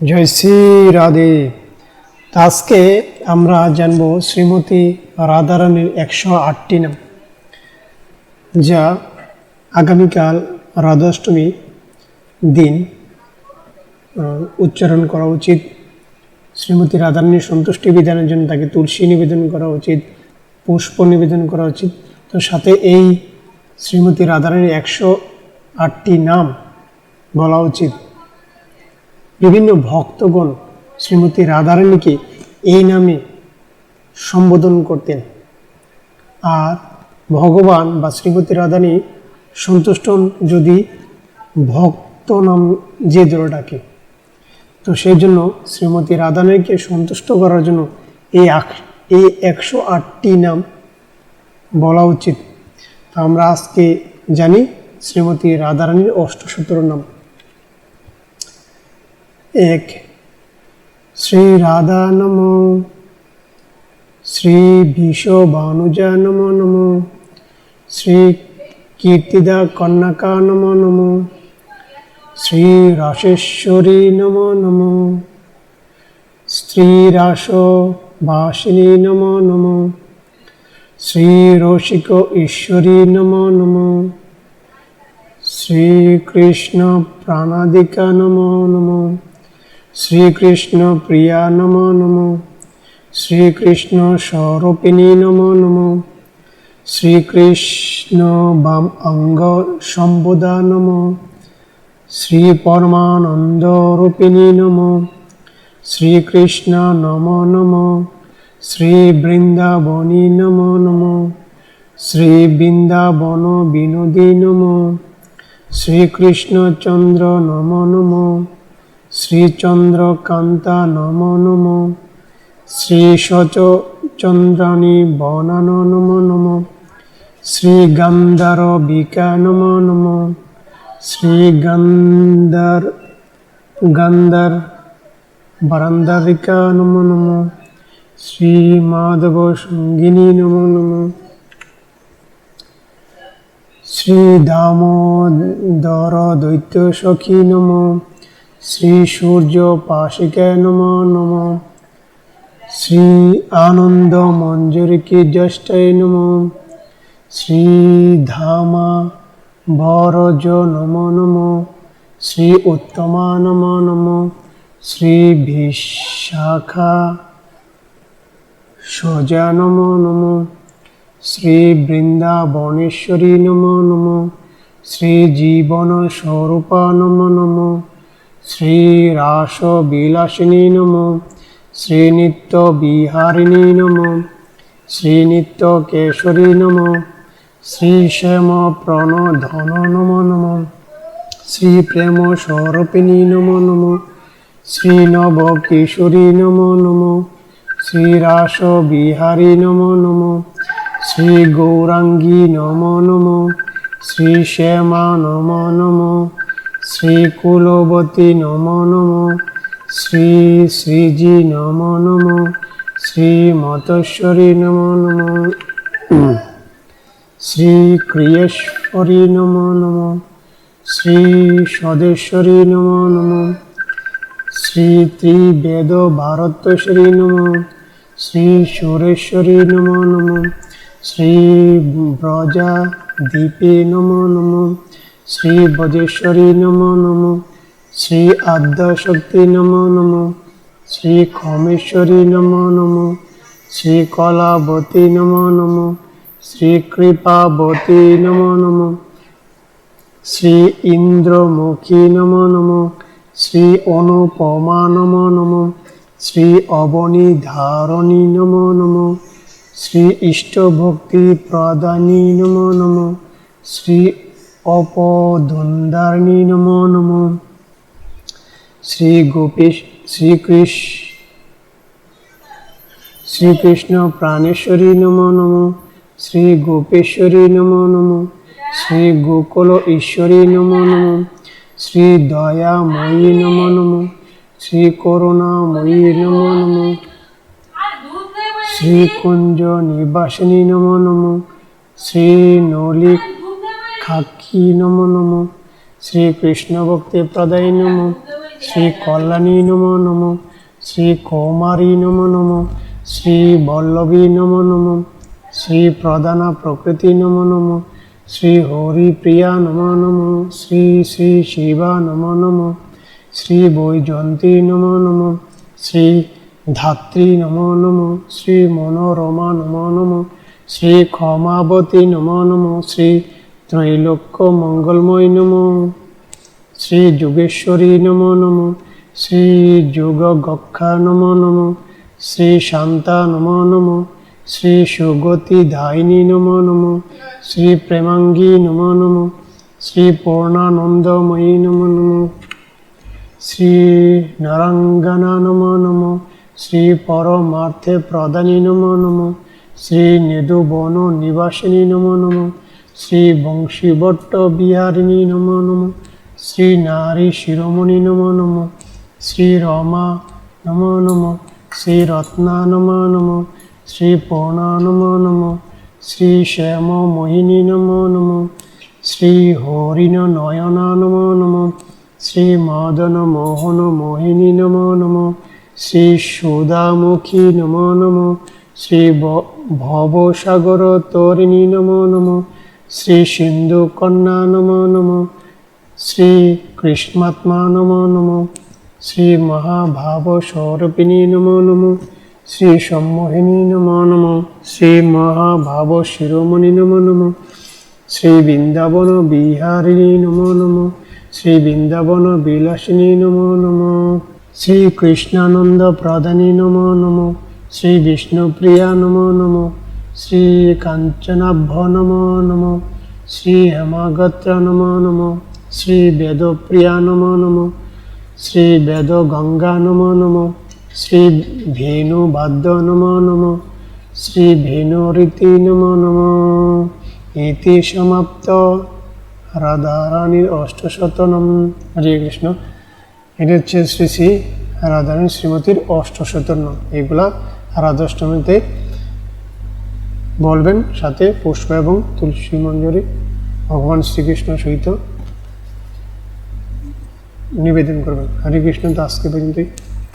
জয় শ্রী রাধে। আজকে আমরা জানব শ্রীমতী রাধারানীর একশো আটটি নাম, যা আগামীকাল রাধাষ্টমী দিন উচ্চারণ করা উচিত। শ্রীমতী রাধারানীর সন্তুষ্টি বিধানের জন্য তাকে তুলসী নিবেদন করা উচিত, পুষ্প নিবেদন করা উচিত। তো সাথে এই শ্রীমতী রাধারানীর একশো আটটি নাম বলা উচিত। বিভিন্ন ভক্তগণ শ্রীমতী রাধারানীকে এই নামে সম্বোধন করতেন। আর ভগবান বা শ্রীমতী রাধানী সন্তুষ্ট যদি ভক্ত নাম যে ধরে ডাকে। তো সেই জন্য শ্রীমতী রাধারানীকে সন্তুষ্ট করার জন্য এই এই একশো আটটি নাম বলা উচিত। তো আমরা আজকে জানি শ্রীমতী রাধারানীর অষ্টসূত্র নাম। এক। শ্রী রাধা নম। শ্রী ভীষ ভানুজা নম নম। শ্রী কীর্তিদা কন্যাকা নম নম। শ্রী রাশেশ্বরী নম নম। শ্রী রাস ভাসিনী নম নম। শ্রী রসিক ঈশ্বরী নম নম। শ্রীকৃষ্ণ প্রাণাদিকা নম নম। শ্রীকৃষ্ণ প্রিয়া নম নম। শ্রীকৃষ্ণ স্বরূপিণী নম নম। শ্রীকৃষ্ণ বাম অঙ্গ সম্বোধা নম। শ্রী পরমানন্দ রূপিণী নম। শ্রীকৃষ্ণ নম নম। শ্রী বৃন্দাবনী নম নম। শ্রী বৃন্দাবন বিনোদী নম। শ্রীকৃষ্ণচন্দ্র নম নম। শ্রীচন্দ্রকান্তা নম নম। শ্রী চন্দ্রাণী বনান নম নম। শ্রী গন্ধার বিকা নম নম। শ্রী গন্ধার গন্ধার বরন্দারিকা নম নম। শ্রী মাধব সঙ্গিনী নম নম। শ্রী দামোদর দৈত্য সখী নম। শ্রী সূর্য পাশিকায় নম নম। শ্রী আনন্দ মঞ্জুরিকি জ্যেষ্ঠায় নম। শ্রী ধামা বরজ নম নম। শ্রী উত্তমা নম নম। শ্রী বিশাখা সজা নম নম। শ্রী বৃন্দাবনেশ্বরী নম নম। শ্রী জীবন স্বরূপা নম নম। শ্রী রাস বিলাসিনী নম শ্রী নিত্য বিহারিণী নম শ্রী নিত্য কেশরী নম শ্রী শ্যাম প্রণধন নম নম শ্রী প্রেম স্বরূপিণী নম নম শ্রী নব কিশোরী নম নম শ্রী রাস বিহারী নম নম শ্রী গৌরাঙ্গী নম নম শ্রী শ্যামা নম নম শ্রী কুলবতী নম নম, শ্রী শ্রীজি নম নম শ্রী মতশ্বরী নম নম শ্রী ক্রিয়েশ্বরী নম নম শ্রী সদেশ্বরী নম নম শ্রী ত্রিবেদ ভারতেশ্বরী নম শ্রী সুরেশ্বরী নম নম শ্রী ব্রজা দীপে নম নম শ্রী বজেশ্বরী নম নম শ্রী আদ্যশক্তি নম নম শ্রী খমেশ্বরী নম নম শ্রী কলাবতী নম নম শ্রী কৃপাবতী নম নম শ্রী ইন্দ্রমুখী নম নম শ্রী অনুপমা নম নম শ্রী অবনী ধারণী নম নম শ্রী ইষ্টভক্তি প্রদানী নম নম, শ্রী অপধন্দারিণী নম নম শ্রী গোপেশ শ্রীকৃষ্ণ শ্রীকৃষ্ণ প্রাণেশ্বরী নম নম শ্রী গোপেশ্বরী নম নম শ্রী গোকুল ঈশ্বরী নম নম শ্রী দয়াময়ী নম নম শ্রী করুণাময়ী নম নম শ্রী কুঞ্জ নিবাসিনী নম নম শ্রী নলি খাকি নম নম শ্রী কৃষ্ণ ভক্তি প্রদায় নম শ্রী কল্যাণী নম নম শ্রী কৌমারী নম নম শ্রী বল্লভী নম নম শ্রী প্রধানা প্রকৃতি নম নম শ্রী হরিপ্রিয়া নম নম শ্রী শ্রী শিবা নম নম শ্রী বৈজয়ন্তী নম নম শ্রী ধাত্রী নম নম শ্রী মনোরমা নম নম শ্রী ক্ষমাবতী নম নম শ্রী ত্রৈলোক্য মঙ্গলময় নম। শ্রী যোগেশ্বরী নম নম। শ্রী যোগ গক্ষা নম নম। শ্রী শান্তা নম নম। শ্রী সুগতি দায়িনী নম নম। শ্রী প্রেমাঙ্গী নম নম। শ্রী পূর্ণানন্দময়ী নম নম। শ্রী নারাঙ্গনা নম নম। শ্রী পরমার্থে প্রদানী নম নম। শ্রী নেদুবন নিবাসিনী নম নম। শ্রী বংশীভট্ট বিহারিণী নম নম শ্রী নারী শিরোমণি নম নম শ্রী রমা নম নম শ্রী রত্না নম নম শ্রী পূর্ণা নম নম শ্রী শ্যাম মোহিনী নম নম শ্রী হরিণ নয়না নম নম শ্রী মদন মোহন মোহিনী নম নম শ্রী সুদামুখী নম নম শ্রী ভবসাগর তরিণী নম নম শ্রী সিন্ধু কন্যা নম নম, শ্রী কৃষ্ণাত্মা নম নম, শ্রী মহাভাব স্বরূপিণী নম নম, শ্রী সম্মোহিনী নম নম, শ্রী মহাভাব শিরোমণি নম নম, শ্রী বৃন্দাবন বিহারিণী নম নম, শ্রী বৃন্দাবন বিলাসিনী নম নম, শ্রী কৃষ্ণানন্দ প্রদানী নম নম, শ্রী বিষ্ণুপ্রিয়া নম নম শ্রী কাঞ্চনাভ নম নম শ্রী হেমাগত্র নম নম শ্রী বেদপ্রিয়া নম নম শ্রী বেদ গঙ্গা নম নম শ্রী ভেনু বাদ্য নম নম শ্রী ভেনুরীতি নম নম ইতি সমাপ্ত রাধারানীর অষ্টশতনম হরে কৃষ্ণ এটা হচ্ছে শ্রী শ্রী রাধারানী শ্রীমতীর অষ্টশতনম। এগুলা রাধাষ্টমীতে বলবেন, সাথে পুষ্প এবং তুলসী মঞ্জুরি ভগবান শ্রীকৃষ্ণ সহিত নিবেদন করবেন। হরে কৃষ্ণ, তো আজকে পর্যন্তই।